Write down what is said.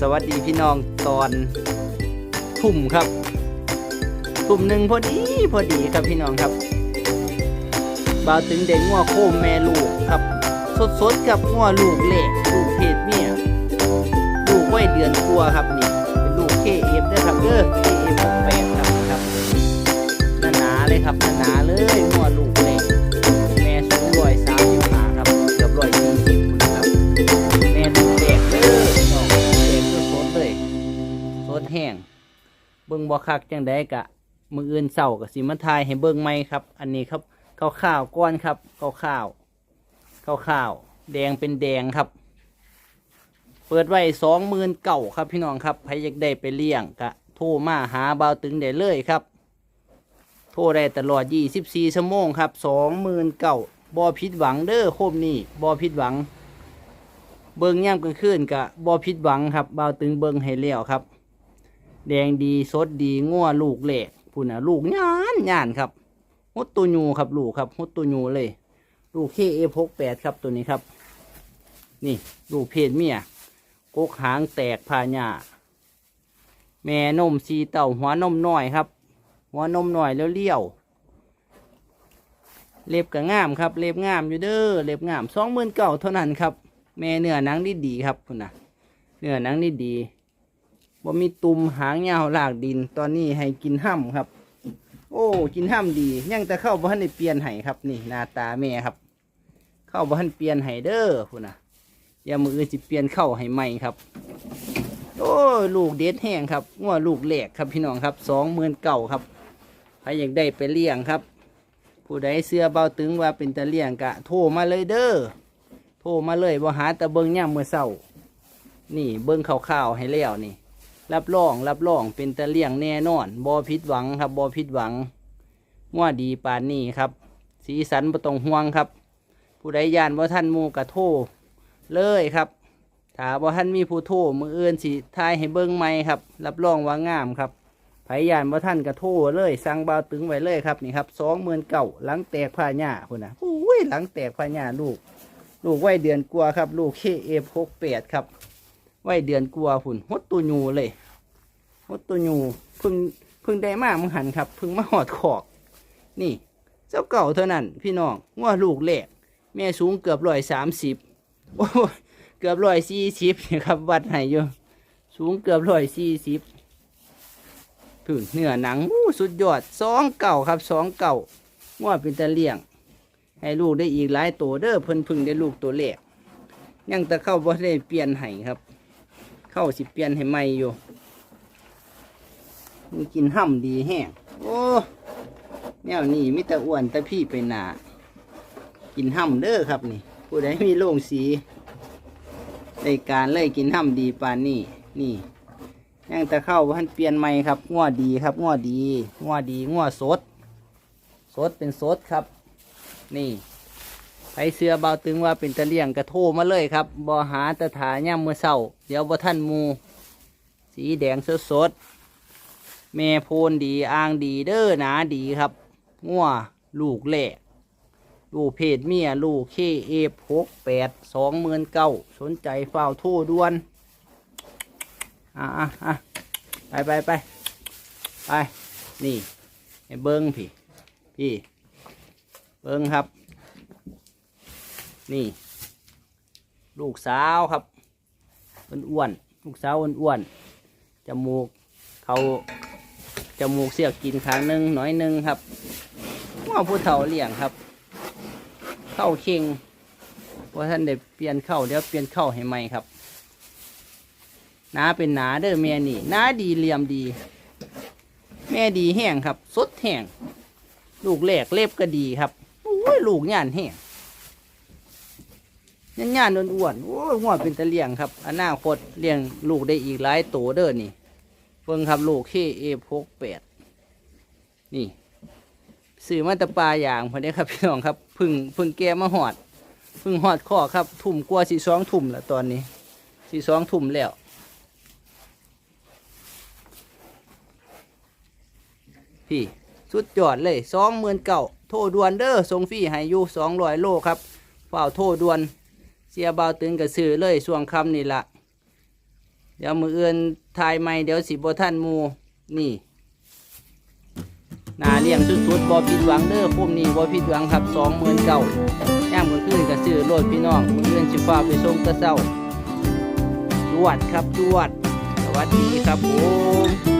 สวัสดีพี่น้องตอนทุ่มครับ ทุ่มหนึ่งพอดีพอดีครับพี่น้องครับบ่าวตึงเด็กงัวโคมแม่ลูกครับ สดๆกับงัวลูกเล็กลูกเพศเมียลูกไว้เดือนกลัวครับนี่เป็นลูกเคเอฟเด้ครับเด้อเคเอฟหกแปดครับครับหนาๆเลยครับหนาๆเลยงัวลูก ดแห้งเบิ่งบ่คักจังไดกะมืออื่นเศร้ากับสิมาทายให้เบิ่งไหมครับ อันนี้ครับข้าวข้าวก้อนครับข้าวข้าวข้าวข้าวแดงเป็นแดงครับ เปิดไว้สองหมื่นเก่าครับพี่น้องครับใครอยากได้ไปเลี้ยงกะโทรมาหาเบาตึงได้เลยครับ โทรได้ตลอด 24 ชั่วโมงครับสองหมื่นเก่าบ่ผิดหวังเด้อโคมนี่บ่ผิดหวัง เบิ่งย่ำกลางคืนกะบ่ผิดหวังครับเบาตึงเบิ่งให้แล้วครับ แดงดีสดดีงัวลูกเหล็กพุ่นน่ะลูกย่านย่านครับฮดตัวยูครับลูกครับฮดตัวยูเลย ลูกเคเอพกแปดครับตัวนี้ครับ นี่ลูกเพศเมียกกหางแตกพาหญ้าแม่นมสีเต่าหัวนมน้อยครับ หัวนมน้อยแล้วเลี้ยวเล็บก็งามครับ เล็บงามอยู่เด้อเล็บงามสองหมื่นเก่าเท่านั้นครับ แม่เนื้อหนังดีดีครับคุณนะเนื้อหนังดีดี บ่มีตุ่มหางยาวลากดิน ตอนนี้ให้กินห้ำครับ โอ้ กินห้ำดี ยังแต่เข้าบ้านได้เปลี่ยนให้ครับ นี่หน้าตาแม่ครับ เข้าบ้านเปลี่ยนให้เด้อคุณนะอย่ามืออื่นสิเปลี่ยนเข้าให้ใหม่ครับ โอ้ยลูกเด็ดแห้งครับงัวลูกแหลกครับพี่น้องครับสองหมื่นเก่าครับใครอยากได้ไปเลี้ยงครับ ผู้ใดเสื้อเบาตึงว่าเป็นตะเลี้ยงกะ โทรมาเลยเด้อโทรมาเลยบ่หาต่เบิงย่ามเมื่อเช้านี่เบิ้งข่าวๆให้แล้วนี่ รับรอง รับรองเป็นตะเลี่ยงแน่นอนบ่ผิดหวังครับบ่ผิดหวังง่วดีปานนี้ครับ สีสันบ่ต้องห่วงครับ ผู้ใดยานว่าท่านมูกระโทเลยครับถ้าว่าท่านมีผู้โทมืออื่นสิทายให้เบิ้งใหมครับ รับรองว่างามครับไผยานว่าท่านกระโทเลยสั่งเบาตึงไว้เลยครับนี่ครับสองหมื่นเก่าหลังแตกผ้าหญ้าพุ่นนะอุ้ยหลังแตกผ้าหญ้าลูก ลูกไว้เดือนกลัวครับ ลูกเคเอฟหกแปดครับ ไว้เดือนกลัวาพุ่นหดตัวยูเลยหดตัวยูเพึ่งเพึ่งได้มากมึงหันครับเพึ่งมาหอดขอก นี่ เจ้าเก่าเท่านั้น พี่น้องว่าลูกแหลกแม่สูงเกือบร้อยสามสิบโอ้เกือบร้อยสี่สิบครับวัดให้อยู่สูงเกือบร้อยสี่สิบพึ่งเนื้อหนังอู้สุดยอดสองเก่าครับสองเก่าว่าเป็นตะเลี่ยง ให้ลูกได้อีกหลายตัวเด้อเพิ่นพึ่งได้ลูกตัวแรกยังแต่เข้าบ่ได้เปลี่ยนให้ครับ เข้าสิเปลี่ยนให้ใหม่อยู่มีกินห่ำดีแห้งโอ้แนวนี้มิตรอ้วนแต่พี่ไปหนากินห่ำเด้อครับนี่ ผู้ใดมีโล่งสีในการเลยกินห่ำดีปานนี่นี่ยังแต่เข้าบ่ทันเปลี่ยนใหม่ครับง้อดีครับง้อดีง้อดีง้อสด สดเป็นสดครับ นี่ ไปเสือเบาตึงว่าเป็นตะเลี่ยงกระโทมาเลยครับบอหาตะถาย่ำมือเศร้าเดี๋ยวบ่ท่านมู สีแดงสดสดแม่โพนดีอ่างดีเด้อหนาดีครับงัวลูกแหล่ลูกเพศเมียลูกเคเอฟหกแปดสองหมื่นเก้าสนใจเฝ้าวโทรด่วนอะอะอะไปไปไปไปนี่เบิ้งพี่พี่ เบิ้งครับ นี่ ลูกสาวครับอ้วนๆลูกสาวอ้วนๆจมูกเขาจมูกเสียกกินครั้งหนึ่งน่อยหนึ่งครับว่าผู้เฒ่าเลี้ยงครับ เข้าเคิงว่าท่านได้เปลี่ยนเข้าเดี๋ยวเปลี่ยนเข้าให้ใหม่ครับหนาเป็นหนาเด้อแม่นี่หนาดีเหลี่ยมดี แม่ดีแห้งครับสดแห้งลูกแหลกเล็บก็ดีครับโอ้ยลูกย่านแห้ง ย่านย่านอ้วนๆโอ้ยหัวเป็นตะเลียงครับอนาคตเลี้ยงลูกได้อีกหลายโตเด้อนี่เบิ่งครับลูกเคเอพกแปดนี่ซื้อมาตะปลาอย่างพอดีครับพี่น้องครับพึ่งพึ่งแกมาหอด พึ่งหอดข้อครับ ทุ่มกลัวสีสองทุ่มแล้วตอนนี้สีสองทุ่มแล้วพี่สุดยอดเลยสองหมื่นเก่าโทรด่วนเด้อส่งฟรีให้อยู่สองร้อยโลครับเฝ้าโทรด่วน สียเบาตึงกระซื้อเลยช่วงคำนี่ละเดี๋ยวมือเอื่นทายใหม่เดี๋ยวสิบท่านมูนี่นาเลี้ยงสุดๆบ่ผิดหวังเด้อพุ่มนี้บ่ผิดหวังครับสองหมื่นเก้าย่ามกลางคืนก็ซื้อโลดพี่น้องมือเอื่นสิฟ้าไปส่งแตะเช้าจวดครับจวด สวัสดีครับผม